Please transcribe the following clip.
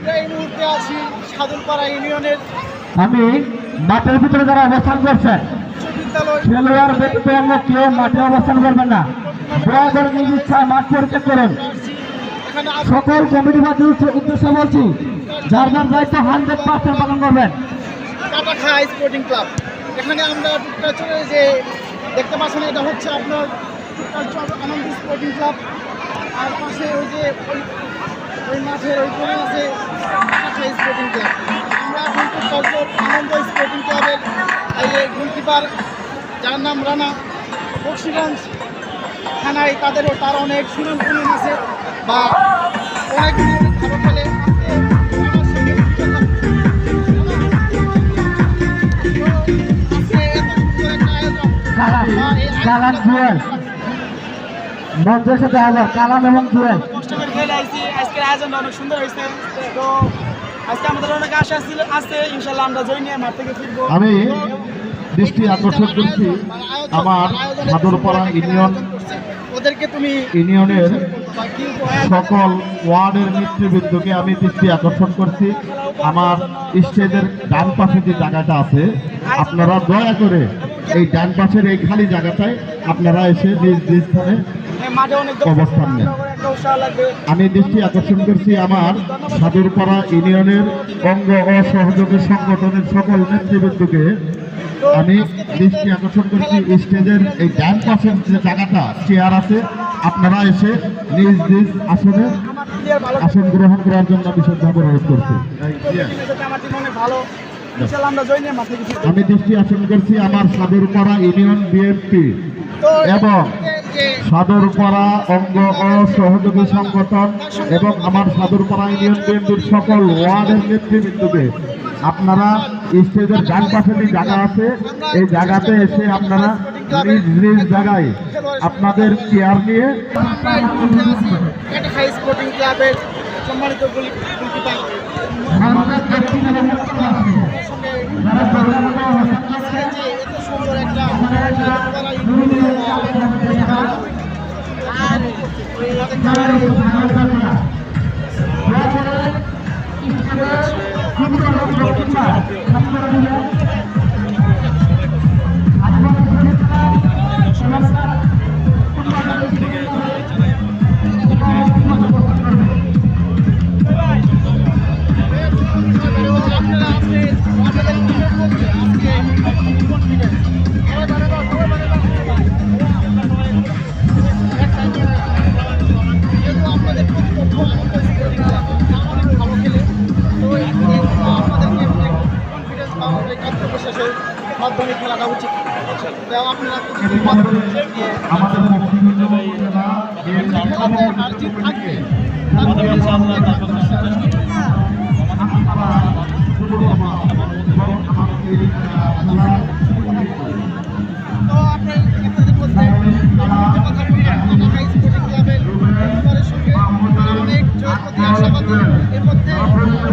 আমরা এই মুহূর্তে আছি সাদুলপাড়া ইউনিয়নের আমি মাঠের ভিতরে যারা অবস্থান করছেন খেলোয়াড় ব্যতীত কেউ মাঠে অবস্থান করবেন না। দয়া করে নিজ ইচ্ছায় মাঠ পরিত্যাগ করুন। সকল কমিটি বাদের উদ্দেশ্যে বলছি যার যার দায়িত্ব হান্ড্রেড পার্সেন্ট পালন করবেন। Katakha sporting club. এখানে আমরা টুকটাক যে দেখতে পাচ্ছেন এটা হচ্ছে আপনার আনন্দ স্পোর্টিং ক্লাব। আর পাশে ওই যে ওই মাঠের ওই আছে কাটাখা স্পোর্টিং ক্লাব আমরা এখন টুকটাক চর আনন্দ স্পোর্টিং ক্লাবের এই গোলকিপার যার নাম রানা বক্সিগঞ্জ থানায় তাদেরও তার অনেক সুনাম সুনাম আছে বা অনেক ভালো খেলে। কালাম জুয়েল। মঞ্চের সাথে হাজার কালাম এবং আজকের আয়োজনটা অনেক সুন্দর হয়েছে। তো আজকে আমাদের অনেক আশা ছিল আছে। ইনশাল্লাহ আমরা জয় নিয়ে মাঠ থেকে ফিরবো। আমি দৃষ্টি আকর্ষণ করছি আমার সাদরপাড়া ইউনিয়ন। ওদেরকে তুমি ইউনিয়নের সকল ওয়ার্ডের নেতৃবৃন্দকে আমি দৃষ্টি আকর্ষণ করছি। আমার স্টেজের ডান পাশে যে জায়গাটা আছে আপনারা দয়া করে এই ডান পাশের এই খালি জায়গাটায় আপনারা এসে নিজ নিজ স্থানে অবস্থান নেন। আমি দৃষ্টি আকর্ষণ করছি আমার সাদুরপাড়া ইউনিয়নের অঙ্গ ও সহযোগী সংগঠনের সকল নেতৃবৃন্দকে। আমি দৃষ্টি আকর্ষণ করছি স্টেজের এই ডান পাশের যে জায়গাটা চেয়ার আছে আপনারা এসে নিজ নিজ আসনে আসন গ্রহণ করার জন্য বিশেষভাবে অনুরোধ করছি। আমি দৃষ্টি আকর্ষণ করছি আমার সাদুরপাড়া ইউনিয়ন বিএনপি এবং সাদরপাড়া অঙ্গ ও সহযোগী সংগঠন এবং আমার সাদরপাড়া ইউনিয়ন বিএনপির সকল ওয়ার্ডের নেতৃবৃন্দকে আপনারা স্টেজের ডান পাশে যে জায়গা আছে, এই জায়গাতে এসে আপনারা নিজ নিজ জায়গায় আপনাদের চেয়ার নিয়ে সম্মানিত গোল- গোলকিপার সঙ্গে আজকে যে এত সুন্দর একটা খেলা আপনারা টিমের মধ্যে আজকে মাধ্যমে খেলাটা উচিত? তো আপনারা থাকবে তো আপনার আপনাদের স্পোর্টিং ক্লাবের সঙ্গে অনেক জয়ের প্রতি আশাবাদী এর মধ্যে অনেক